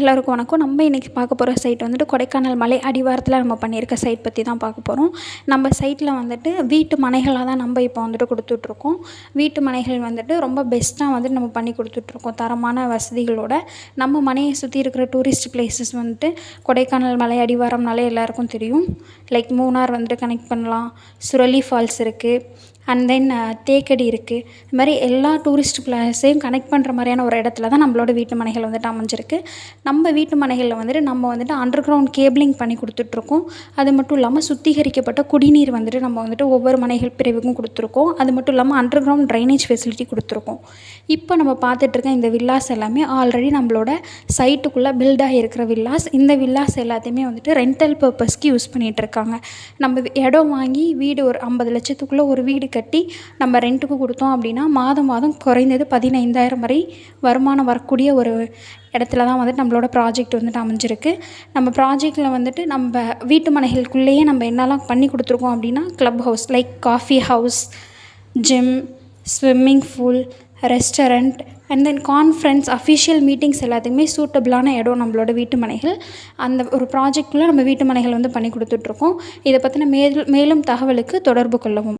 எல்லோருக்கும் வணக்கம். நம்ம இன்றைக்கி பார்க்க போகிற சைட் வந்துட்டு கொடைக்கானல் மலை அடிவாரத்தில் நம்ம பண்ணியிருக்க சைட் பற்றி தான் பார்க்க போகிறோம் நம்ம சைட்டில் வந்துட்டு வீட்டு மனைகளாக தான் நம்ம இப்போ வந்துட்டு கொடுத்துட்ருக்கோம். வீட்டு மனைகள் வந்துட்டு ரொம்ப பெஸ்ட்டாக வந்துட்டு நம்ம பண்ணி கொடுத்துட்ருக்கோம். தரமான வசதிகளோட நம்ம மனையை சுற்றி இருக்கிற டூரிஸ்ட் பிளேசஸ் வந்துட்டு கொடைக்கானல் மலை அடிவாரம்னாலே எல்லாருக்கும் தெரியும். லைக் மூணார் வந்துட்டு கனெக்ட் பண்ணலாம். சுரளி ஃபால்ஸ் இருக்குது அண்ட் தென் uh, தேக்கடி இருக்குது இது மாதிரி எல்லா டூரிஸ்ட் பிளேஸையும் கனெக்ட் பண்ணுற மாதிரியான ஒரு இடத்துல தான் நம்மளோட வீட்டு மனைகள் வந்துட்டு அமைஞ்சிருக்கு. நம்ம வீட்டு மனைகளில் வந்துட்டு நம்ம வந்துட்டு அண்டர் கிரவுண்ட் கேபிளிங் பண்ணி கொடுத்துட்ருக்கோம். அது மட்டும் இல்லாமல் சுத்திகரிக்கப்பட்ட குடிநீர் வந்துட்டு நம்ம வந்துட்டு ஒவ்வொரு மனைகள் பிரிவுக்கும் கொடுத்துருக்கோம். அது மட்டும் இல்லாமல் அண்டர் கிரவுண்ட் ட்ரைனேஜ் ஃபெசிலிட்டி கொடுத்துருக்கோம். இப்போ நம்ம பார்த்துட்ருக்க இந்த வில்லாஸ் எல்லாமே ஆல்ரெடி நம்மளோட சைட்டுக்குள்ளே பில்டாக இருக்கிற வில்லாஸ் இந்த வில்லாஸ் எல்லாத்தையுமே வந்துட்டு ரெண்டல் பர்பஸ்க்கு யூஸ் பண்ணிகிட்ருக்காங்க நம்ம இடம் வாங்கி வீடு ஒரு ஐம்பது லட்சத்துக்குள்ளே ஒரு வீடு கட்டி நம்ம ரெண்ட்டுக்கு கொடுத்தோம் அப்படின்னா மாதம் மாதம் குறைந்தது பதினைந்தாயிரம் வரை வருமானம் வரக்கூடிய ஒரு இடத்துல தான் வந்துட்டு நம்மளோட ப்ராஜெக்ட் வந்துட்டு அமைஞ்சிருக்கு. நம்ம ப்ராஜெக்ட்டில் வந்துட்டு நம்ம வீட்டு மனைகளுக்குள்ளேயே நம்ம என்னெல்லாம் பண்ணி கொடுத்துருக்கோம் அப்படின்னா club house like coffee house gym swimming pool restaurant and then conference official meetings எல்லாத்துக்குமே சூட்டபிளான இடம் நம்மளோட வீட்டு மனைகள். அந்த ஒரு ப்ராஜெக்டில் நம்ம வீட்டு மனைகள் வந்து பண்ணி கொடுத்துட்ருக்கோம் இதை பற்றின மேல் மேலும் தகவலுக்கு தொடர்பு கொள்ளவும்.